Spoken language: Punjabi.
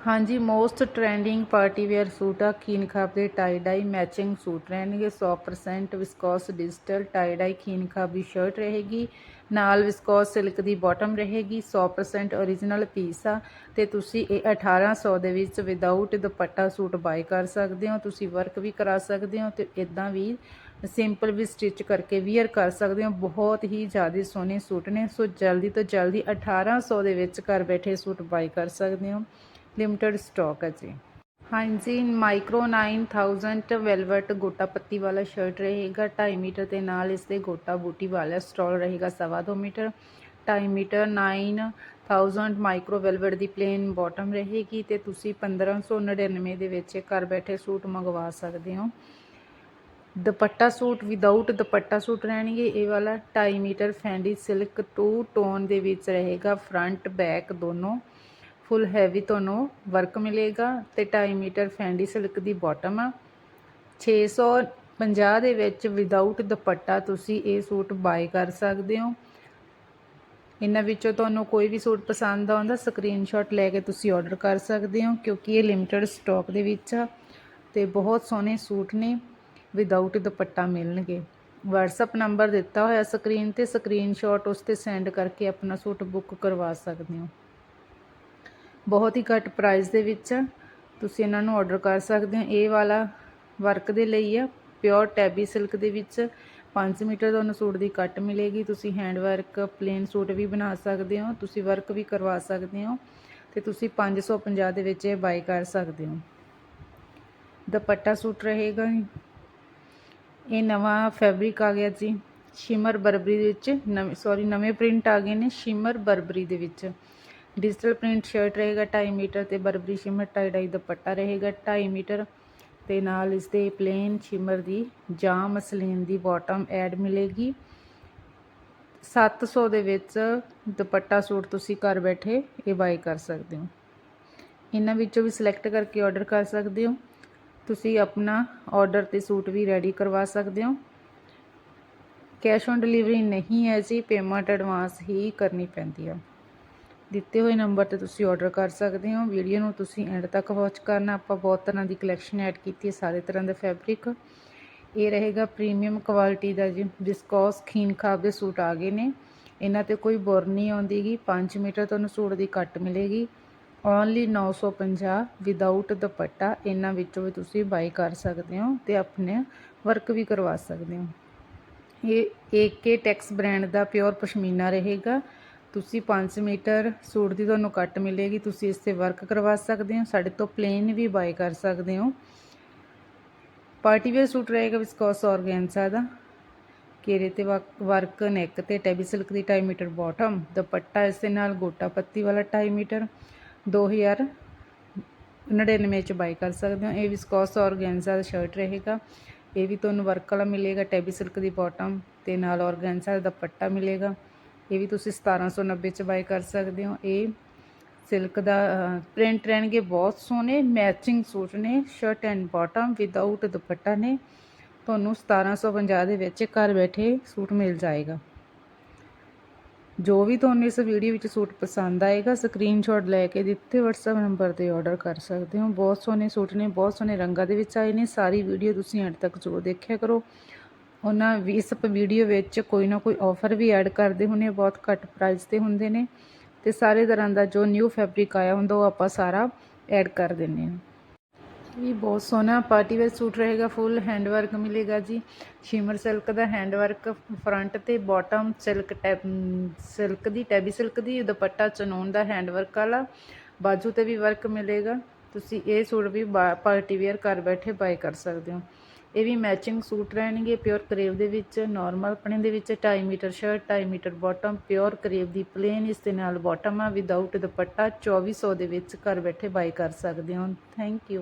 ਹਾਂਜੀ most trending party wear suit ਆ, ਖੀਨ ਦੇ ਟਾਈ ਡਾਈ ਮੈਚਿੰਗ ਸੂਟ ਰਹਿਣਗੇ 100% ਵਿਸਕੋਸ ਡਿਜੀਟਲ ਟਾਈ ਡਾਈ ਖੀਨ ਦੀ ਸ਼ਰਟ ਰਹੇਗੀ, ਨਾਲ ਵਿਸਕੋਸ ਸਿਲਕ ਦੀ ਬਾਟਮ ਰਹੇਗੀ 100% origignal ਪੀਸ ਆ, ਤੇ ਤੁਸੀਂ ਇਹ 1800 ਦੇ ਵਿੱਚ ਵਿਦਆਊਟ ਦੁਪੱਟਾ ਸੂਟ ਬਾਈ ਕਰ ਸਕਦੇ ਹੋ, ਤੁਸੀਂ ਵਰਕ ਵੀ ਕਰਾ ਸਕਦੇ ਹੋ, ਤੇ ਇਦਾਂ ਵੀ ਸਿੰਪਲ ਵੀ ਸਟਿਚ ਕਰਕੇ ਵੀਅਰ ਕਰ ਸਕਦੇ ਹੋ, ਬਹੁਤ ਹੀ ਜ਼ਿਆਦਾ ਸੋਹਣੇ ਸੂਟ ਨੇ, ਸੋ ਜਲਦੀ ਤੋਂ ਜਲਦੀ 1800 ਦੇ ਵਿੱਚ ਘਰ ਬੈਠੇ ਸੂਟ ਬਾਈ ਕਰ ਸਕਦੇ ਹੋ। ਲਿਮਟਿਡ ਸਟਾਕ ਹੈ ਜੀ। ਹਾਂਜੀ, ਮਾਈਕਰੋ 9000 ਵੈਲਵਟ ਗੋਟਾ ਪੱਤੀ ਵਾਲਾ ਸ਼ਰਟ ਰਹੇਗਾ 2.5 ਮੀਟਰ ਦੇ ਨਾਲ ਇਸ ਦੇ ਗੋਟਾ ਬੂਟੀ ਵਾਲਾ ਸਟਾਲ ਰਹੇਗਾ 2.5 ਮੀਟਰ। 2.5 ਮੀਟਰ 9000 ਮਾਈਕਰੋ ਵੈਲਵਟ ਦੀ ਪਲੇਨ ਬਾਟਮ ਰਹੇਗੀ ਤੇ ਤੁਸੀਂ 1599 ਦੇ ਵਿੱਚ ਘਰ ਬੈਠੇ ਸੂਟ ਮੰਗਵਾ ਸਕਦੇ ਹੋ। Dupatta suit without dupatta suit ਰਹਿਣਗੇ, ਇਹ ਵਾਲਾ 2.5 metre Fendi silk two tone ਦੇ ਵਿੱਚ ਰਹੇਗਾ ਫਰੰਟ ਬੈਕ ਦੋਨੋਂ। ਫੁੱਲ ਹੈਵੀ ਤੁਹਾਨੂੰ ਵਰਕ ਮਿਲੇਗਾ ਤੇ 2.5 ਮੀਟਰ ਫੈਂਡੀ ਸਿਲਕ ਦੀ ਬਾਟਮ ਆ। 650 ਦੇ ਵਿੱਚ ਵਿਦਆਊਟ ਦੁਪੱਟਾ ਤੁਸੀਂ ਇਹ ਸੂਟ ਬਾਈ ਕਰ ਸਕਦੇ ਹੋ। ਇਹਨਾਂ ਵਿੱਚੋਂ ਤੁਹਾਨੂੰ ਕੋਈ ਵੀ ਸੂਟ ਪਸੰਦ ਆਉਂਦਾ ਸਕਰੀਨਸ਼ਾਟ ਲੈ ਕੇ ਤੁਸੀਂ ਆਰਡਰ ਕਰ ਸਕਦੇ ਹੋ, ਕਿਉਂਕਿ ਇਹ ਲਿਮਟਿਡ ਸਟਾਕ ਦੇ ਵਿੱਚ ਆ ਤੇ ਬਹੁਤ ਸੋਹਣੇ ਸੂਟ ਨੇ ਵਿਦਆਊਟ ਦੁਪੱਟਾ ਮਿਲਣਗੇ। WhatsApp ਨੰਬਰ ਦਿੱਤਾ ਹੋਇਆ ਸਕਰੀਨ ਤੇ ਸਕਰੀਨਸ਼ਾਟ ਉਸ ਤੇ ਸੈਂਡ ਕਰਕੇ ਆਪਣਾ ਸੂਟ ਬੁੱਕ ਕਰਵਾ ਸਕਦੇ ਹੋ। ਬਹੁਤ ਹੀ ਘੱਟ ਪ੍ਰਾਈਸ ਦੇ ਵਿੱਚ ਆ। ਤੁਸੀਂ ਇਹਨਾਂ ਨੂੰ ਆਰਡਰ ਕਰ ਸਕਦੇ ਹੋ। ਇਹ ਵਾਲਾ ਵਰਕ ਦੇ ਲਈ ਆ। ਪਿਓਰ ਟੈਬੀ ਸਿਲਕ ਦੇ ਵਿੱਚ 5 ਮੀਟਰ ਤੁਹਾਨੂੰ ਸੂਟ ਦੀ ਕੱਟ ਮਿਲੇਗੀ। ਤੁਸੀਂ ਹੈਂਡ ਵਰਕ ਪਲੇਨ ਸੂਟ ਵੀ ਬਣਾ ਸਕਦੇ ਹੋ। ਤੁਸੀਂ ਵਰਕ ਵੀ ਕਰਵਾ ਸਕਦੇ ਹੋ। ਤੇ ਤੁਸੀਂ 550 ਦੇ ਵਿੱਚ ਇਹ ਬਾਈ ਕਰ ਸਕਦੇ ਹੋ। ਦੁਪੱਟਾ ਸੂਟ ਰਹੇਗਾ ਇਹ ਨਵਾਂ ਫੈਬਰਿਕ ਆ ਗਿਆ ਜੀ। ਸ਼ਿਮਰ ਬਰਬਰੀ ਦੇ ਵਿੱਚ ਨਵੇਂ ਸੌਰੀ ਨਵੇਂ ਪ੍ਰਿੰਟ ਆ ਗਏ ਨੇ ਸ਼ਿਮਰ ਬਰਬਰੀ ਦੇ ਵਿੱਚ। ਡਿਜੀਟਲ ਪ੍ਰਿੰਟ ਸ਼ਰਟ ਰਹੇਗਾ 2.5 ਮੀਟਰ ਤੇ Burberry shimmer tie dye dupatta ਰਹੇਗਾ 2.5 ਮੀਟਰ ਤੇ ਨਾਲ ਇਸ ਦੇ ਪਲੇਨ ਸ਼ਿਮਰ ਦੀ ਜਾਂ ਮਸਲੀਨ ਦੀ ਬਾਟਮ ਐਡ ਮਿਲੇਗੀ। 700 ਦੇ ਵਿੱਚ ਦੁਪੱਟਾ ਸੂਟ ਤੁਸੀਂ ਘਰ ਬੈਠੇ ਇਹ ਬਾਈ ਕਰ ਸਕਦੇ ਹੋ। ਇਹਨਾਂ ਵਿੱਚੋਂ ਵੀ ਸਿਲੈਕਟ ਕਰਕੇ ਆਰਡਰ ਕਰ ਸਕਦੇ ਹੋ। ਤੁਸੀਂ ਆਪਣਾ ਆਰਡਰ ਤੇ ਸੂਟ ਵੀ ਰੈਡੀ ਕਰਵਾ ਸਕਦੇ ਹੋ। ਕੈਸ਼ ਔਨ ਡਿਲੀਵਰੀ ਨਹੀਂ ਹੈ ਜੀ ਪੇਮੈਂਟ ਐਡਵਾਂਸ ਹੀ ਕਰਨੀ ਪੈਂਦੀ ਹੈ ਦਿੱਤੇ ਹੋਏ ਨੰਬਰ ਤੇ ਤੁਸੀਂ ਆਰਡਰ ਕਰ ਸਕਦੇ ਹੋ। ਵੀਡੀਓ ਨੂੰ ਤੁਸੀਂ ਐਂਡ ਤੱਕ ਵਾਚ ਕਰਨਾ। ਆਪਾਂ ਬਹੁਤ ਤਰ੍ਹਾਂ ਦੀ ਕਲੈਕਸ਼ਨ ਐਡ ਕੀਤੀ ਹੈ, ਸਾਰੇ ਤਰ੍ਹਾਂ ਦਾ ਫੈਬਰਿਕ ਇਹ ਰਹੇਗਾ ਪ੍ਰੀਮੀਅਮ ਕੁਆਲਿਟੀ ਦਾ ਜੀ। ਵਿਸਕੋਸ ਖੀਨ ਖਾਬ ਦੇ ਸੂਟ ਆ ਗਏ ਨੇ। ਇਹਨਾਂ ਤੇ ਕੋਈ ਬੁਰ ਨਹੀਂ ਆਉਂਦੀਗੀ। 5 ਮੀਟਰ ਤੁਹਾਨੂੰ ਸੂਟ ਦੀ ਕੱਟ ਮਿਲੇਗੀ। Only 950 without dupatta. ਇਹਨਾਂ ਵਿੱਚੋਂ ਵੀ ਤੁਸੀਂ ਬਾਈ ਕਰ ਸਕਦੇ ਹੋ ਤੇ ਆਪਣੇ ਵਰਕ ਵੀ ਕਰਵਾ ਸਕਦੇ ਹੋ। ਇਹ ਏਕੇ ਟੈਕਸ ਬ੍ਰਾਂਡ ਦਾ ਪਿਓਰ ਪਸ਼ਮੀਨਾ ਰਹੇਗਾ। ਤੁਸੀਂ 5 ਮੀਟਰ ਸੂਟ ਦੀ ਤੁਹਾਨੂੰ ਕੱਟ ਮਿਲੇਗੀ, ਤੁਸੀਂ ਇਸ ਤੇ ਵਰਕ ਕਰਵਾ ਸਕਦੇ ਹੋ, ਸਾਡੇ ਤੋਂ ਪਲੇਨ ਵੀ ਬਾਈ ਕਰ ਸਕਦੇ ਹੋ। ਪਾਰਟੀ ਵੇਅਰ ਸੂਟ ਰਹੇਗਾ ਵਿਸਕੋਸ ਆਰਗੈਂਸਾ ਦਾ ਕੇਰੇ ਤੇ ਵਰਕ ਨੈਕ ਤੇ ਟੈਬੀ ਸਿਲਕ ਦੀ 2.5 ਮੀਟਰ ਬਾਟਮ ਦੁਪੱਟਾ ਇਸ ਦੇ ਨਾਲ ਗੋਟਾ ਪੱਤੀ ਵਾਲਾ 2.5 ਮੀਟਰ 2099 ਚ ਬਾਈ ਕਰ ਸਕਦੇ ਹੋ। ਇਹ ਵਿਸਕੋਸ ਆਰਗੈਂਸਾ ਦਾ ਸ਼ਰਟ ਰਹੇਗਾ, ਇਹ ਵੀ ਤੁਹਾਨੂੰ ਵਰਕ ਵਾਲਾ ਮਿਲੇਗਾ ਟੈਬੀ ਸਿਲਕ ਦੀ ਬਾਟਮ ਤੇ ਨਾਲ ਆਰਗੈਂਸਾ ਦਾ ਦੁਪੱਟਾ ਮਿਲੇਗਾ। ਇਹ ਵੀ ਤੁਸੀਂ 1790 ਚ ਬਾਈ ਕਰ ਸਕਦੇ ਹੋ। ਇਹ ਸਿਲਕ ਦਾ ਪ੍ਰਿੰਟ ਰਹਿਣਗੇ ਬਹੁਤ ਸੋਹਣੇ ਮੈਚਿੰਗ ਸੂਟ ਨੇ shirt and bottom without dupatta ਨੇ। ਤੁਹਾਨੂੰ 1750 ਦੇ ਵਿੱਚ ਘਰ ਬੈਠੇ ਸੂਟ ਮਿਲ ਜਾਏਗਾ। ਜੋ ਵੀ ਤੁਹਾਨੂੰ ਇਸ ਵੀਡੀਓ ਵਿੱਚ ਸੂਟ ਪਸੰਦ ਆਏਗਾ ਸਕਰੀਨਸ਼ਾਟ ਲੈ ਕੇ ਦਿੱਤੇ WhatsApp ਨੰਬਰ ਤੇ ਆਰਡਰ ਕਰ ਸਕਦੇ ਹੋ। ਬਹੁਤ ਸੋਹਣੇ ਸੂਟ ਨੇ, ਬਹੁਤ ਸੋਹਣੇ ਰੰਗਾਂ ਦੇ ਵਿੱਚ ਆਏ ਨੇ। ਸਾਰੀ ਵੀਡੀਓ ਤੁਸੀਂ ਐਂਡ ਤੱਕ ਜ਼ਰੂਰ ਦੇਖਿਆ ਕਰੋ। ਉਹਨਾਂ ਵੀ ਇਸ ਵੀਡੀਓ ਵਿੱਚ ਕੋਈ ਨਾ ਕੋਈ ਆਫਰ ਵੀ ਐਡ ਕਰਦੇ ਹੁੰਨੇ ਬਹੁਤ ਘੱਟ ਪ੍ਰਾਈਸ ਤੇ ਹੁੰਦੇ ਨੇ ਤੇ ਸਾਰੇ ਤਰ੍ਹਾਂ ਦਾ ਜੋ ਨਿਊ ਫੈਬਰਿਕ ਆਇਆ ਹੁੰਦਾ, ਉਹ ਆਪਾਂ ਸਾਰਾ ਐਡ ਕਰ ਦਿੰਨੇ ਆ ਵੀ ਬਹੁਤ ਸੋਹਣਾ ਪਾਰਟੀ ਵੇਅਰ ਸੂਟ ਰਹੇਗਾ ਫੁੱਲ ਹੈਂਡ ਵਰਕ ਮਿਲੇਗਾ ਜੀ। ਸ਼ਿਮਰ ਸਿਲਕ ਦਾ ਹੈਂਡ ਵਰਕ ਫਰੰਟ ਤੇ ਬਾਟਮ ਸਿਲਕ ਟੈਪ ਸਿਲਕ ਦੀ ਟੈਬੀ ਸਿਲਕ ਦੀ, ਦੁਪੱਟਾ ਚਨੋਨ ਦਾ ਹੈਂਡ ਵਰਕ ਵਾਲਾ, ਬਾਜੂ ਤੇ ਵੀ ਵਰਕ ਮਿਲੇਗਾ। ਤੁਸੀਂ ਇਹ ਸੂਟ ਵੀ ਪਾਰਟੀ ਵੇਅਰ ਘਰ ਬੈਠੇ ਬਾਈ ਕਰ ਸਕਦੇ ਹੋ। ਇਹ ਵੀ ਮੈਚਿੰਗ ਸੂਟ ਰਹਿਣਗੇ ਪਿਓਰ ਕਰੇਵ ਦੇ ਵਿੱਚ ਨਾਰਮਲ ਆਪਣੇ ਦੇ ਵਿੱਚ 2.5 metre shirt 2.5 metre bottom pure crepe ਦੀ ਪਲੇਨ ਇਸ ਦੇ ਨਾਲ ਬਾਟਮ ਆ ਵਿਦਆਊਟ ਦੁਪੱਟਾ 2400 ਦੇ ਵਿੱਚ ਘਰ ਬੈਠੇ ਬਾਈ ਕਰ ਸਕਦੇ ਹੋ। Thank you